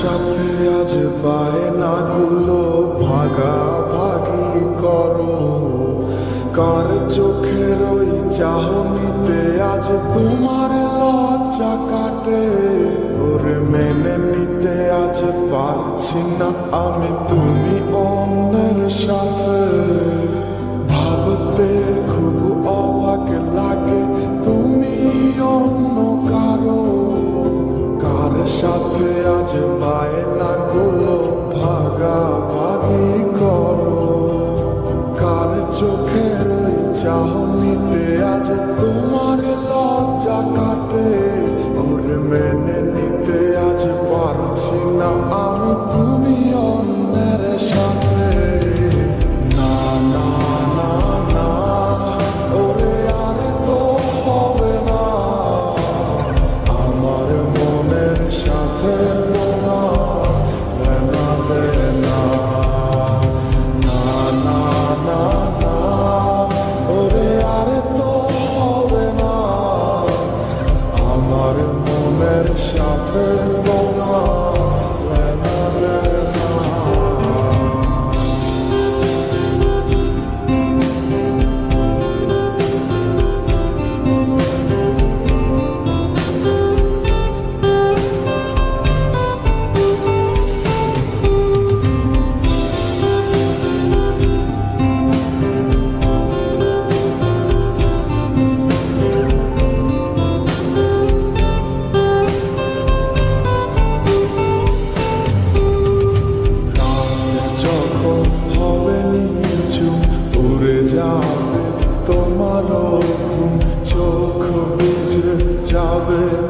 সাথে আজ বায়না গুলো ভাগা ভাগি করো। কার চোখের ওই চাহনিতে আজ তোমার লজ্জা কাটে। ওরে মেনে নিতে আজ পারছি না আমি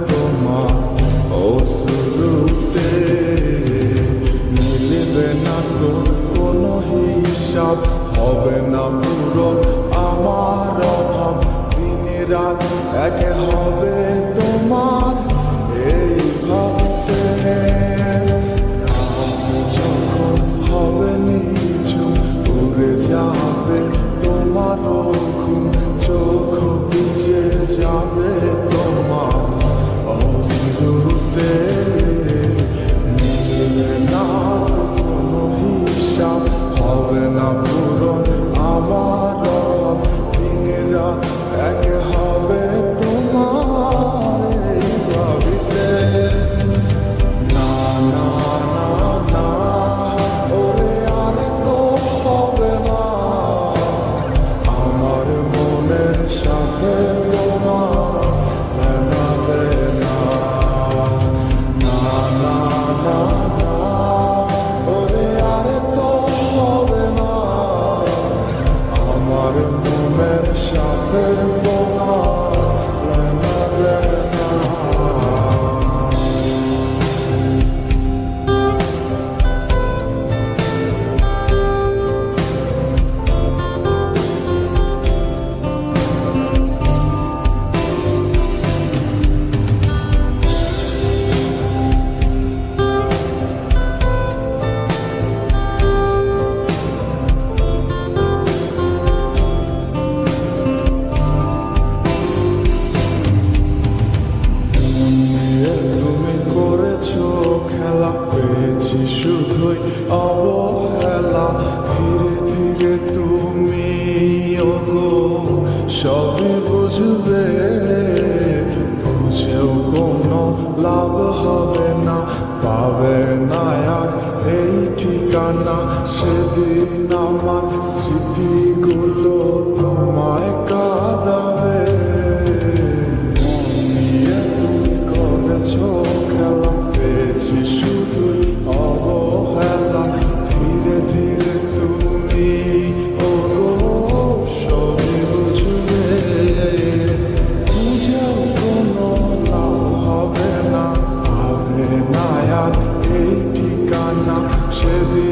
তোমার অশ্রুতে মিলবে না তো কোনো হিসাব, হবে না পুরো আমার অভাব। দিনে রাত এক হবে to bed. 确定。